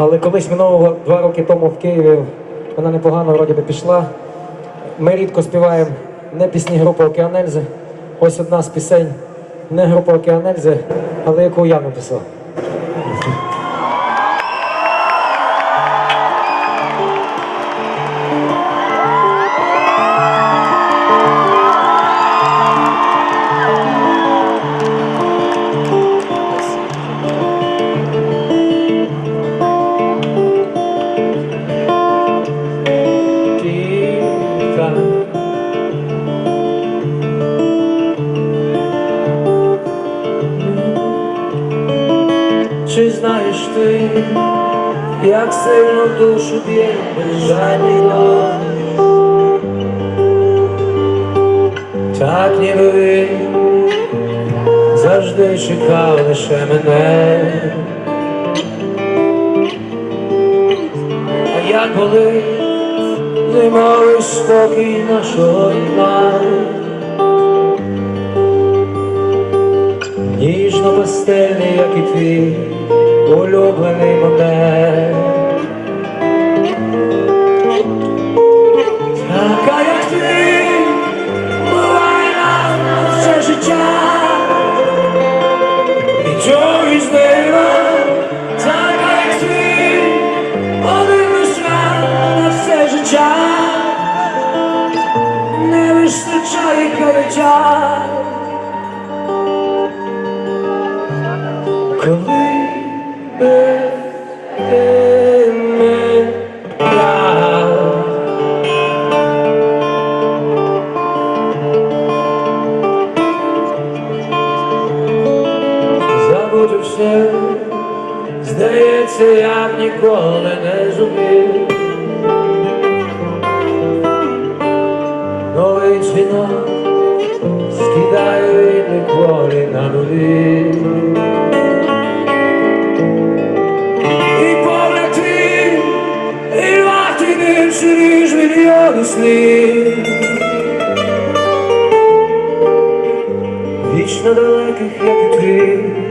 Але колись минулого два роки тому в Києві вона непогано вроді би пішла. Ми рідко співаємо не пісні групи Океанельзи. Ось одна з пісень не групи Океанельзи, але яку я написав. Ти, як сильно душу б'є безжальний? Так ніби він завжди чекав лише мене. А я коли зимовий спокій нашого дна Ніжно пастельний, як і твій улюблений момент. Така, як ти, буває нам на все життя. І чогось дива, така, як ти. Коли забуду все, здається, я б ніколи не зумів. Новий дзвінок скидає від ніколи на нулі. І погляд твій, і вартий більше, ніж мільйони слів. Вічно далеких, як і твій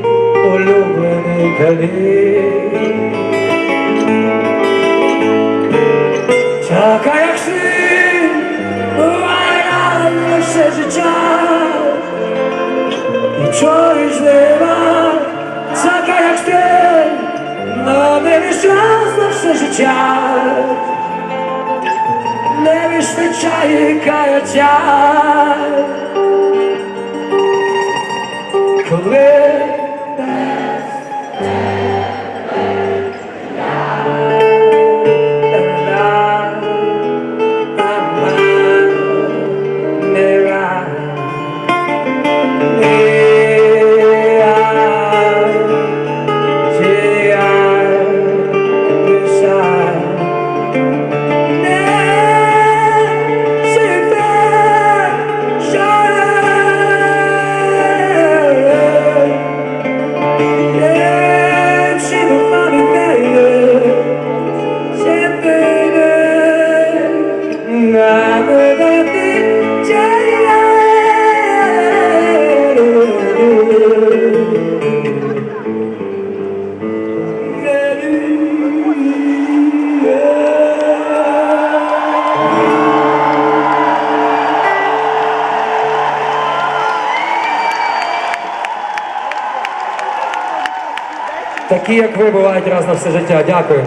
улюблений далі. Як ти, буває нам на все життя. І чогось нема, така, як ти, на мене час все життя. Не вистачає каяття. Коли Такі, як ви, бувають раз на все життя. Дякую.